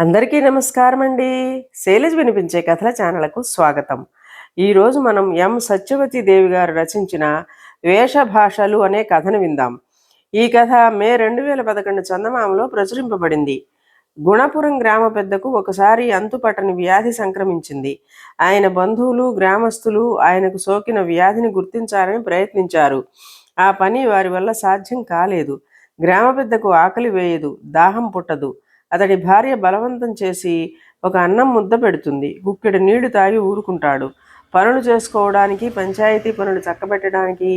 అందరికీ నమస్కారం అండి శైలజ్ వినిపించే కథల ఛానళ్ళకు స్వాగతం. ఈరోజు మనం ఎం సత్యవతి దేవి గారు రచించిన వేషభాషలు అనే కథను విందాం. ఈ కథ మే రెండు వేల పదకొండు చందమామలో ప్రచురింపబడింది. గుణపురం గ్రామ పెద్దకు ఒకసారి అంతుపట్టని వ్యాధి సంక్రమించింది. ఆయన బంధువులు గ్రామస్తులు ఆయనకు సోకిన వ్యాధిని గుర్తించాలని ప్రయత్నించారు. ఆ పని వారి వల్ల సాధ్యం కాలేదు. గ్రామ పెద్దకు ఆకలి వేయదు దాహం పుట్టదు. అతడి భార్య బలవంతం చేసి ఒక అన్నం ముద్ద పెడుతుంది. గుక్కెడు నీళ్ళు తాగి ఊరుకుంటాడు. పనులు చేసుకోవడానికి పంచాయతీ పనులు చక్కబెట్టడానికి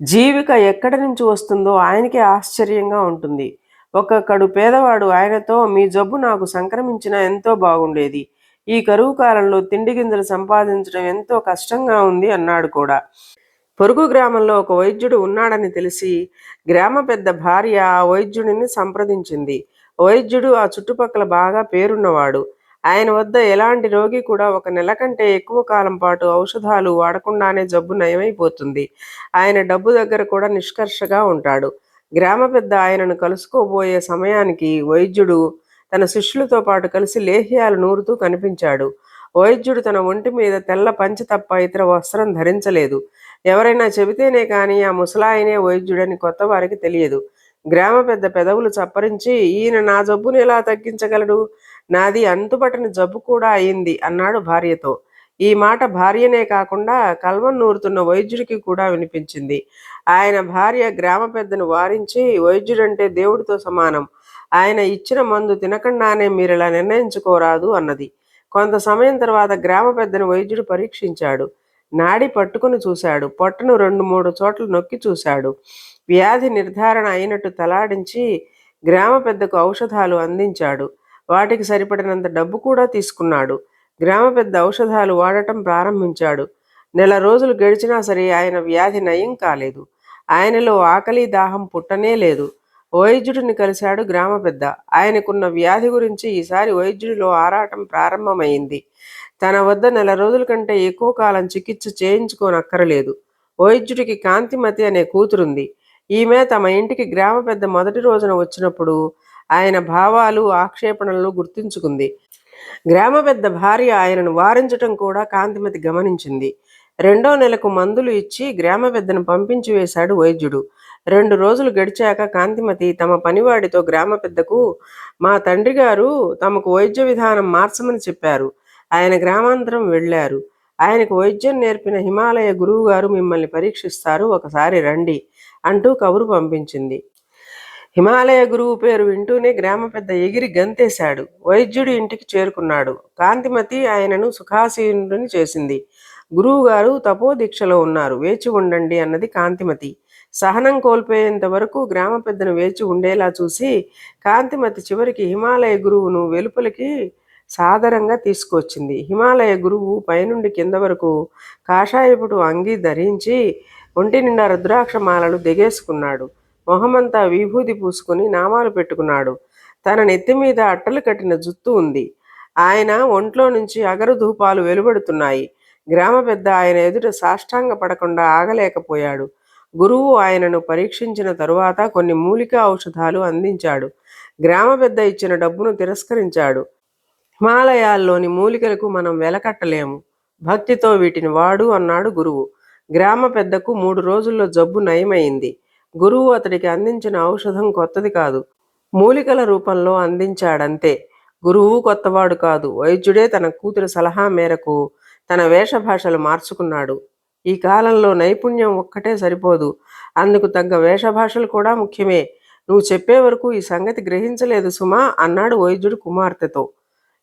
జీవిక ఎక్కడి నుంచి వస్తుందో ఆయనకే ఆశ్చర్యంగా ఉంటుంది. ఒక్కొక్కడు పేదవాడు ఆయనతో మీ జబ్బు నాకు సంక్రమించిన ఎంతో బాగుండేది. ఈ కరువు కాలంలో తిండి గింజలు సంపాదించడం ఎంతో కష్టంగా ఉంది అన్నాడు కూడా. పొరుగు గ్రామంలో ఒక వైద్యుడు ఉన్నాడని తెలిసి గ్రామ పెద్ద భార్య ఆ వైద్యుడిని సంప్రదించింది. వైద్యుడు ఆ చుట్టుపక్కల బాగా పేరున్నవాడు. ఆయన వద్ద ఎలాంటి రోగి కూడా ఒక నెల కంటే ఎక్కువ కాలం పాటు ఔషధాలు వాడకుండానే జబ్బు నయమైపోతుంది. ఆయన డబ్బు దగ్గర కూడా నిష్కర్షగా ఉంటాడు. గ్రామ పెద్ద ఆయనను కలుసుకోబోయే సమయానికి వైద్యుడు తన శిష్యులతో పాటు కలిసి లేహ్యాలు నూరుతూ కనిపించాడు. వైద్యుడు తన ఒంటి మీద తెల్ల పంచ తప్ప ఇతర వస్త్రం ధరించలేదు. ఎవరైనా చెబితేనే కానీ ఆ ముసలాయనే వైద్యుడని కొత్త వారికి తెలియదు. గ్రామ పెద్ద పెదవులు చప్పరించి ఈయన నా జబ్బును ఎలా తగ్గించగలడు? నాది అంతుపట్టని జబ్బు కూడా అయింది అన్నాడు భార్యతో. ఈ మాట భార్యనే కాకుండా కల్వం నూరుతున్న వైద్యుడికి కూడా వినిపించింది. ఆయన భార్య గ్రామ పెద్దను వారించి వైద్యుడంటే దేవుడితో సమానం. ఆయన ఇచ్చిన మందు తినకుండానే మీరు ఇలా నిర్ణయించుకోరాదు అన్నది. కొంత సమయం తర్వాత గ్రామ పెద్దను వైద్యుడు పరీక్షించాడు. నాడి పట్టుకుని చూశాడు. పొట్టను రెండు మూడు చోట్ల నొక్కి చూశాడు. వ్యాధి నిర్ధారణ అయినట్టు తలాడించి గ్రామ పెద్దకు ఔషధాలు అందించాడు. వాటికి సరిపడినంత డబ్బు కూడా తీసుకున్నాడు. గ్రామ పెద్ద ఔషధాలు వాడటం ప్రారంభించాడు. నెల రోజులు గడిచినా సరే ఆయన వ్యాధి నయం కాలేదు. ఆయనలో ఆకలి దాహం పుట్టనే లేదు. వైద్యుడిని కలిశాడు గ్రామ పెద్ద. ఆయనకున్న వ్యాధి గురించి ఈసారి వైద్యుడిలో ఆరాటం ప్రారంభమైంది. తన వద్ద నెల రోజుల కంటే ఎక్కువ కాలం చికిత్స చేయించుకోనక్కరలేదు. వైద్యుడికి కాంతిమతి అనే కూతురుంది. ఈమె తమ ఇంటికి గ్రామ పెద్ద మొదటి రోజున వచ్చినప్పుడు ఆయన భావాలు ఆక్షేపణలు గుర్తించుకుంది. గ్రామ పెద్ద భార్య ఆయనను వారించటం కూడా కాంతిమతి గమనించింది. రెండో నెలకు మందులు ఇచ్చి గ్రామ పెద్దను పంపించి వేశాడు వైద్యుడు. రెండు రోజులు గడిచాక కాంతిమతి తమ పనివాడితో గ్రామ పెద్దకు మా తండ్రి గారు తమకు వైద్య విధానం మార్చమని చెప్పారు. ఆయన గ్రామాంతరం వెళ్ళారు. ఆయనకు వైద్యం నేర్పిన హిమాలయ గురువు గారు మిమ్మల్ని పరీక్షిస్తారు ఒకసారి రండి అంటూ కబురు పంపించింది. హిమాలయ గురువు పేరు వింటూనే గ్రామ పెద్ద ఎగిరి గంతేశాడు. వైద్యుడి ఇంటికి చేరుకున్నాడు. కాంతిమతి ఆయనను సుఖాసీనుడిని చేసింది. గురువుగారు తపోదీక్షలో ఉన్నారు. వేచి ఉండండి అన్నది కాంతిమతి. సహనం కోల్పోయేంత వరకు గ్రామ పెద్దను వేచి ఉండేలా చూసి కాంతిమతి చివరికి హిమాలయ గురువును వెలుపలికి సాదరంగా తీసుకొచ్చింది. హిమాలయ గురువు పైనుండి కింద వరకు కాషాయపుడు అంగి ధరించి ఒంటి నిండా రుద్రాక్ష మాలలు దిగేసుకున్నాడు. మొహమంతా విభూది పూసుకుని నామాలు పెట్టుకున్నాడు. తన నెత్తి మీద అట్టలు కట్టిన జుత్తు ఉంది. ఆయన ఒంట్లో నుంచి అగరు ధూపాలు వెలువడుతున్నాయి. గ్రామ పెద్ద ఆయన ఎదుట సాష్టాంగ పడకుండా ఆగలేకపోయాడు. గురువు ఆయనను పరీక్షించిన తరువాత కొన్ని మూలికా ఔషధాలు అందించాడు. గ్రామ పెద్ద ఇచ్చిన డబ్బును తిరస్కరించాడు. హిమాలయాల్లోని మూలికలకు మనం వెలకట్టలేము. భక్తితో వీటిని వాడు అన్నాడు గురువు. గ్రామ పెద్దకు మూడు రోజుల్లో జబ్బు నయమైంది. గురువు అతడికి అందించిన ఔషధం కొత్తది కాదు. మూలికల రూపంలో అందించాడంతే. గురువు కొత్తవాడు కాదు. వైద్యుడే తన కూతురి సలహా మేరకు తన వేషభాషలు మార్చుకున్నాడు. ఈ కాలంలో నైపుణ్యం ఒక్కటే సరిపోదు. అందుకు తగ్గ వేషభాషలు కూడా ముఖ్యమే. నువ్వు చెప్పే వరకు ఈ సంగతి గ్రహించలేదు సుమా అన్నాడు వైద్యుడు కుమార్తెతో.